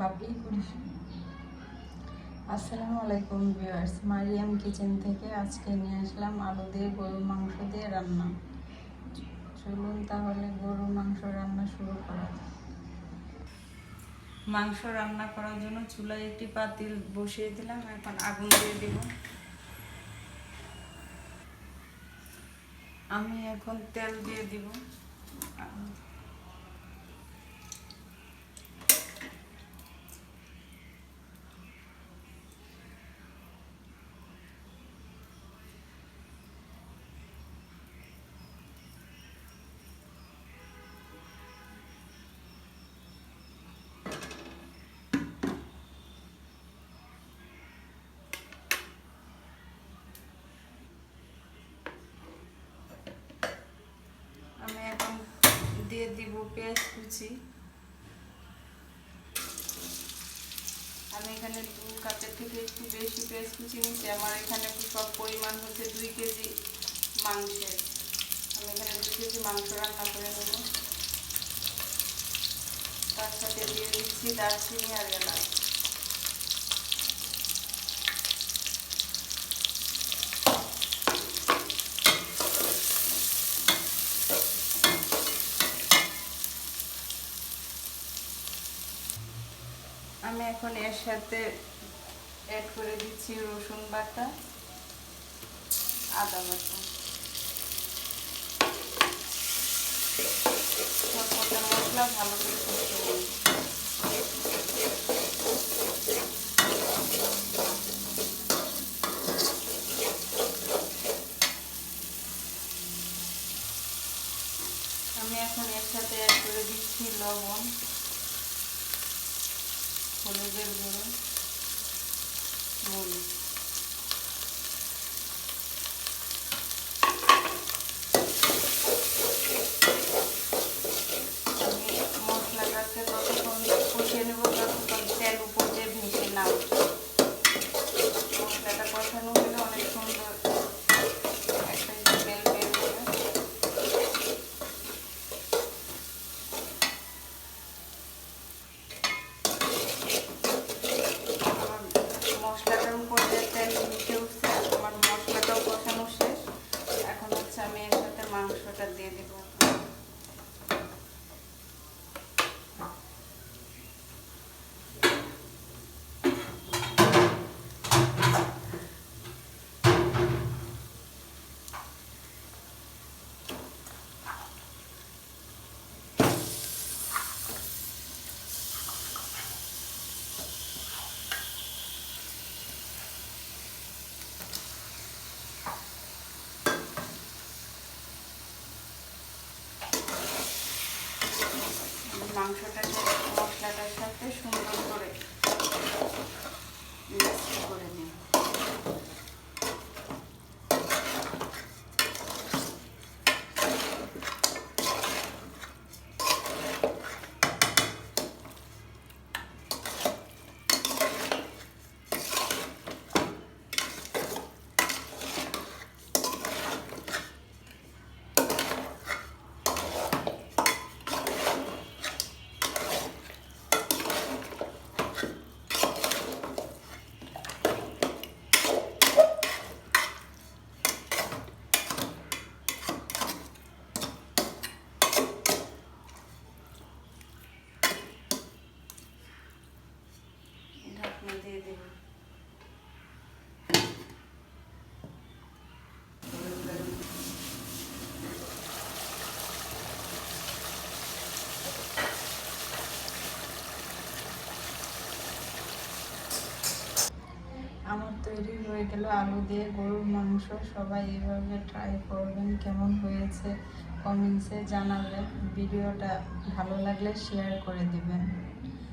বাপই করিস আসসালামু আলাইকুম ভিউয়ার্স। মারিয়াম কিচেন থেকে আজকে নিয়ে আসলাম আলু দিয়ে গরুর মাংস দিয়ে রান্না। চলুন তাহলে গরুর মাংস রান্না শুরু করা। মাংস রান্না করার জন্য চুলায় একটি পাতিল বসিয়ে দিলাম। এখন আগুন দিয়ে দিব। আমি এখন তেল দিয়ে দিব আমি এখন দিয়ে দিব পেঁয়াজ কুচি। আমি এখানে দু কাপের থেকে একটু বেশি পেঁয়াজ কুচি নিচ্ছি আমার এখানে সব পরিমাণ হচ্ছে দুই কেজি মাংসের। আমি এখানে দুই কেজি মাংস রান্না করে নেব। তার সাথে দিয়ে দিচ্ছি দারচিনি আর এলাচ। আমি এখন এর সাথে অ্যাড করে দিচ্ছি রসুন বাটা, আদা বাটা। মশলা ভালো করে আমি এখন এর সাথে অ্যাড করে দিচ্ছি লবণ। হলুদের গুঁড়ো মরিচ আমি মশলাটাকে ততক্ষণ কষিয়ে নেব ততক্ষণ তেল উপর দিয়ে ভেসে নাও মশলাটা কষানো হলে অনেক সুন্দর একটা স্মেল বের হবে আমার মশলাটার উপর যে তেল মিশে উঠছে আমার মশলাটাও কষানো শেষ এখন হচ্ছে আমি এর সাথে মাংসটা দিয়ে দেবো মাংসটাকে মশলাটার সাথে সুন্দর করে মিক্স করে নিই ঢাকনা দিয়ে আমার তৈরি হয়ে গেল আলু দিয়ে, গরুর মাংস। সবাই এভাবে ট্রাই করবেন, কেমন হয়েছে কমেন্টসে জানাবেন। ভিডিওটা ভালো লাগলে শেয়ার করে দিবেন।